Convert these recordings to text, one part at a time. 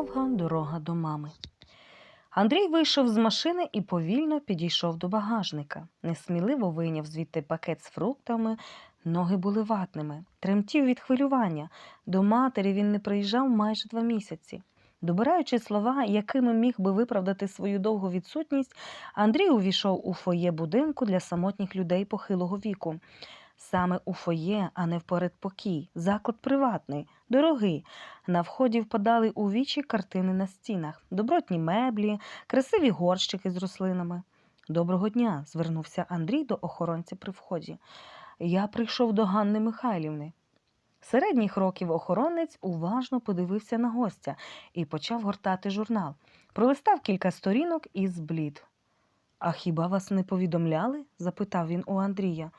Довга дорога до мами. Андрій вийшов з машини і повільно підійшов до багажника. Несміливо вийняв звідти пакет з фруктами, ноги були ватними, тремтів від хвилювання. До матері він не приїжджав майже два місяці. Добираючи слова, якими міг би виправдати свою довгу відсутність, Андрій увійшов у фоє будинку для самотніх людей похилого віку. Саме у фоє, а не в передпокій, заклад приватний, дорогий. На вході впадали у вічі картини на стінах, добротні меблі, красиві горщики з рослинами. Доброго дня, звернувся Андрій до охоронця при вході. Я прийшов до Ганни Михайлівни. Середніх років охоронець уважно подивився на гостя і почав гортати журнал. Пролистав кілька сторінок і зблід. А хіба вас не повідомляли? запитав він у Андрія.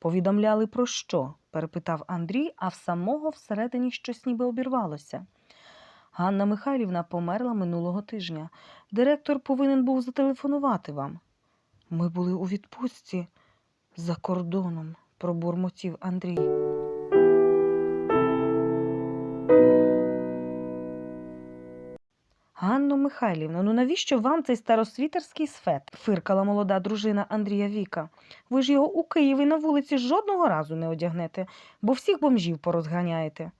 Повідомляли про що? перепитав Андрій, а в самого всередині щось ніби обірвалося. Ганна Михайлівна померла минулого тижня. Директор повинен був зателефонувати вам. Ми були у відпустці за кордоном, пробурмотів Андрій. Ганно Михайлівно, ну навіщо вам цей старосвітерський сфет? фиркала молода дружина Андрія Віка. Ви ж його у Києві на вулиці жодного разу не одягнете, бо всіх бомжів порозганяєте.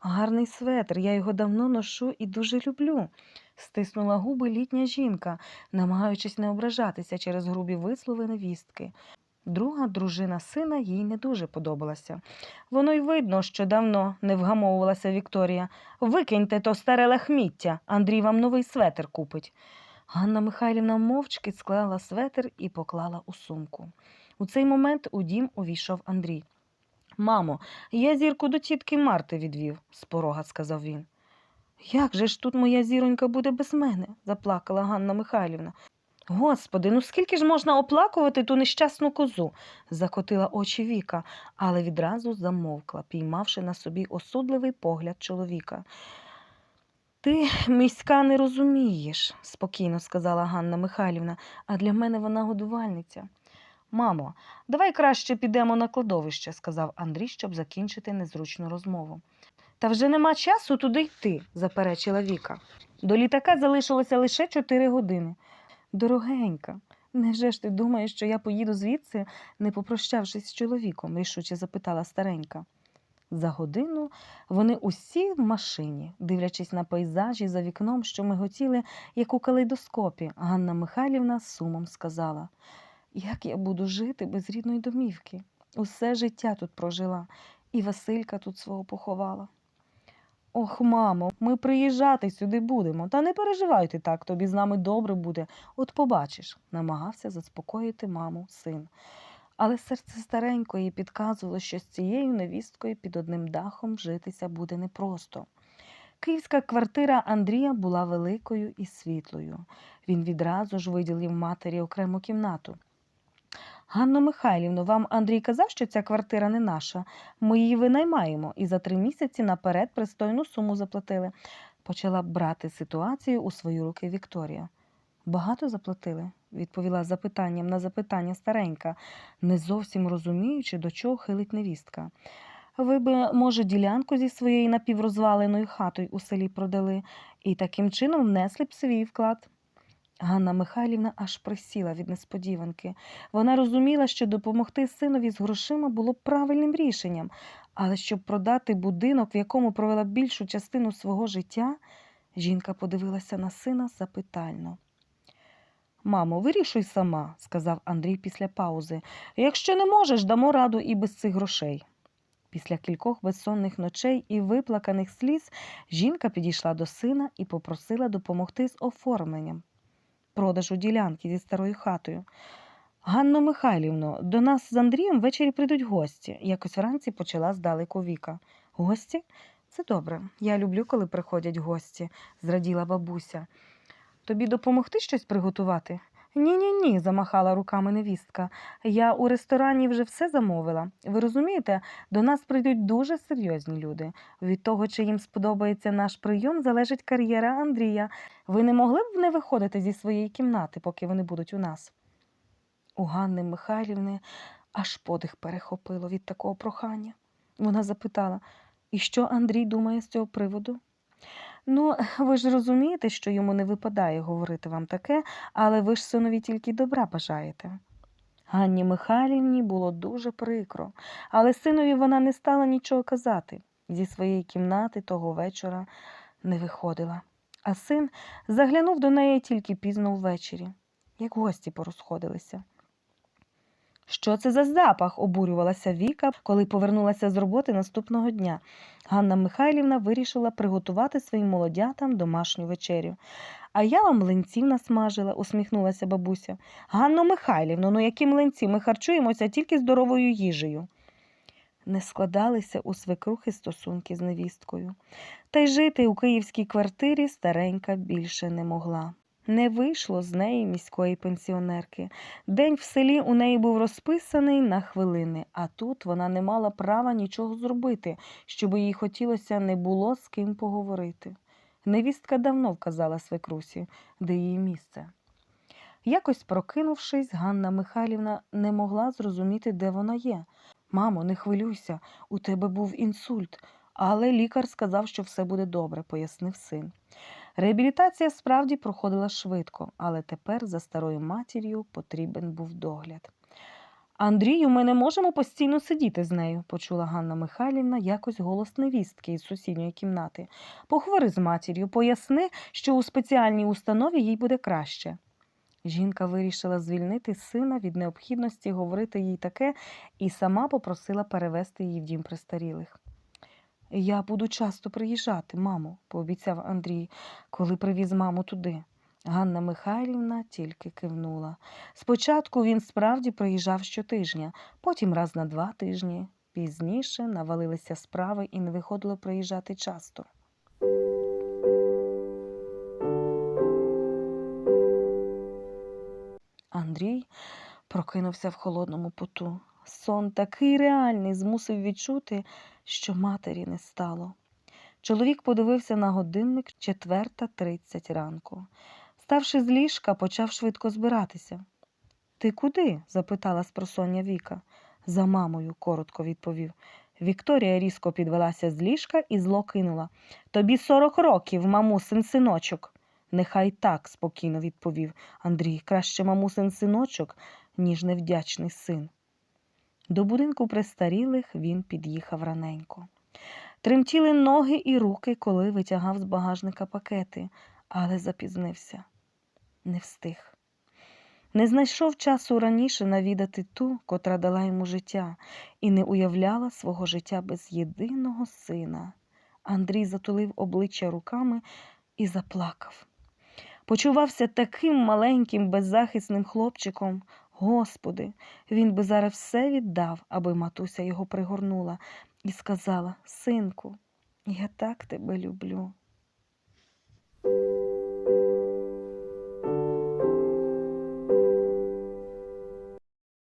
Гарний светр, я його давно ношу і дуже люблю, стиснула губи літня жінка, намагаючись не ображатися через грубі вислови невістки. Друга дружина сина їй не дуже подобалася. Воно й видно, що давно не вгамовувалася Вікторія. Викиньте то старе лахміття, Андрій вам новий светр купить. Ганна Михайлівна мовчки склала светр і поклала у сумку. У цей момент у дім увійшов Андрій. Мамо, я зірку до тітки Марти відвів, з порога сказав він. Як же ж тут моя зіронька буде без мене? заплакала Ганна Михайлівна. Господи, ну скільки ж можна оплакувати ту нещасну козу? закотила очі Віка, але відразу замовкла, піймавши на собі осудливий погляд чоловіка. Ти, міська, не розумієш, спокійно сказала Ганна Михайлівна, а для мене вона годувальниця. Мамо, давай краще підемо на кладовище, сказав Андрій, щоб закінчити незручну розмову. Та вже нема часу туди йти, заперечила Віка. До літака залишилося лише чотири години. Дорогенька, невже ж ти думаєш, що я поїду звідси, не попрощавшись з чоловіком? рішуче запитала старенька. За годину вони усі в машині, дивлячись на пейзажі за вікном, що миготіли, як у калейдоскопі, Ганна Михайлівна з сумом сказала: Як я буду жити без рідної домівки? Усе життя тут прожила, і Василька тут свого поховала. Ох, мамо, ми приїжджати сюди будемо, та не переживайте так, тобі з нами добре буде. От побачиш, намагався заспокоїти маму син. Але серце старенької підказувало, що з цією невісткою під одним дахом житися буде непросто. Київська квартира Андрія була великою і світлою. Він відразу ж виділив матері окрему кімнату. Ганно Михайлівно, вам Андрій казав, що ця квартира не наша. Ми її винаймаємо і за три місяці наперед пристойну суму заплатили. Почала брати ситуацію у свої руки Вікторія. Багато заплатили? відповіла запитанням на запитання старенька, не зовсім розуміючи, до чого хилить невістка. Ви б, може, ділянку зі своєю напіврозваленою хатою у селі продали і таким чином внесли б свій вклад. Ганна Михайлівна аж присіла від несподіванки. Вона розуміла, що допомогти синові з грошима було правильним рішенням, але щоб продати будинок, в якому провела більшу частину свого життя, жінка подивилася на сина запитально. Мамо, вирішуй сама, сказав Андрій після паузи. Якщо не можеш, дамо раду і без цих грошей. Після кількох безсонних ночей і виплаканих сліз жінка підійшла до сина і попросила допомогти з оформленням продажу ділянки зі старою хатою. Ганно Михайлівно, до нас з Андрієм ввечері прийдуть гості. Якось вранці почала здалеку Віка. Гості? Це добре. Я люблю, коли приходять гості, зраділа бабуся. Тобі допомогти щось приготувати? Ні, ні, ні, замахала руками невістка. Я у ресторані вже все замовила. Ви розумієте, до нас прийдуть дуже серйозні люди. Від того, чи їм сподобається наш прийом, залежить кар'єра Андрія. Ви не могли б не виходити зі своєї кімнати, поки вони будуть у нас? У Ганни Михайлівни аж подих перехопило від такого прохання. Вона запитала, і що Андрій думає з цього приводу? Ну, ви ж розумієте, що йому не випадає говорити вам таке, але ви ж синові тільки добра бажаєте. Ганні Михайлівні було дуже прикро, але синові вона не стала нічого казати. Зі своєї кімнати того вечора не виходила. А син заглянув до неї тільки пізно ввечері, як гості порозходилися. Що це за запах? обурювалася Віка, коли повернулася з роботи наступного дня. Ганна Михайлівна вирішила приготувати своїм молодятам домашню вечерю. А я вам млинців насмажила, усміхнулася бабуся. Ганно Михайлівно, ну які млинці? Ми харчуємося тільки здоровою їжею. Не складалися у свекрухи стосунки з невісткою. Та й жити у київській квартирі старенька більше не могла. Не вийшло з неї міської пенсіонерки. День в селі у неї був розписаний на хвилини, а тут вона не мала права нічого зробити, щоб їй хотілося не було з ким поговорити. Невістка давно вказала свекрусі, де її місце. Якось прокинувшись, Ганна Михайлівна не могла зрозуміти, де вона є. Мамо, не хвилюйся, у тебе був інсульт, але лікар сказав, що все буде добре, пояснив син. Реабілітація справді проходила швидко, але тепер за старою матір'ю потрібен був догляд. Андрію, ми не можемо постійно сидіти з нею, почула Ганна Михайлівна якось голос невістки із сусідньої кімнати. Поговори з матір'ю, поясни, що у спеціальній установі їй буде краще. Жінка вирішила звільнити сина від необхідності говорити їй таке і сама попросила перевезти її в дім престарілих. Я буду часто приїжджати, мамо, пообіцяв Андрій, коли привіз маму туди. Ганна Михайлівна тільки кивнула. Спочатку він справді приїжджав щотижня, потім раз на два тижні. Пізніше навалилися справи і не виходило приїжджати часто. Андрій прокинувся в холодному поту. Сон такий реальний змусив відчути, що матері не стало. Чоловік подивився на годинник четверта тридцять ранку. Ставши з ліжка, почав швидко збиратися. Ти куди? запитала спросоння Віка. За мамою, коротко відповів. Вікторія різко підвелася з ліжка і зло кинула. Тобі сорок років, мамусин синочок. Нехай так, спокійно відповів Андрій. Краще мамусин синочок, ніж невдячний син. До будинку престарілих він під'їхав раненько. Тремтіли ноги і руки, коли витягав з багажника пакети, але запізнився. Не встиг. Не знайшов часу раніше навідати ту, котра дала йому життя, і не уявляла свого життя без єдиного сина. Андрій затулив обличчя руками і заплакав. Почувався таким маленьким, беззахисним хлопчиком. Господи, він би зараз все віддав, аби матуся його пригорнула і сказала: Синку, я так тебе люблю.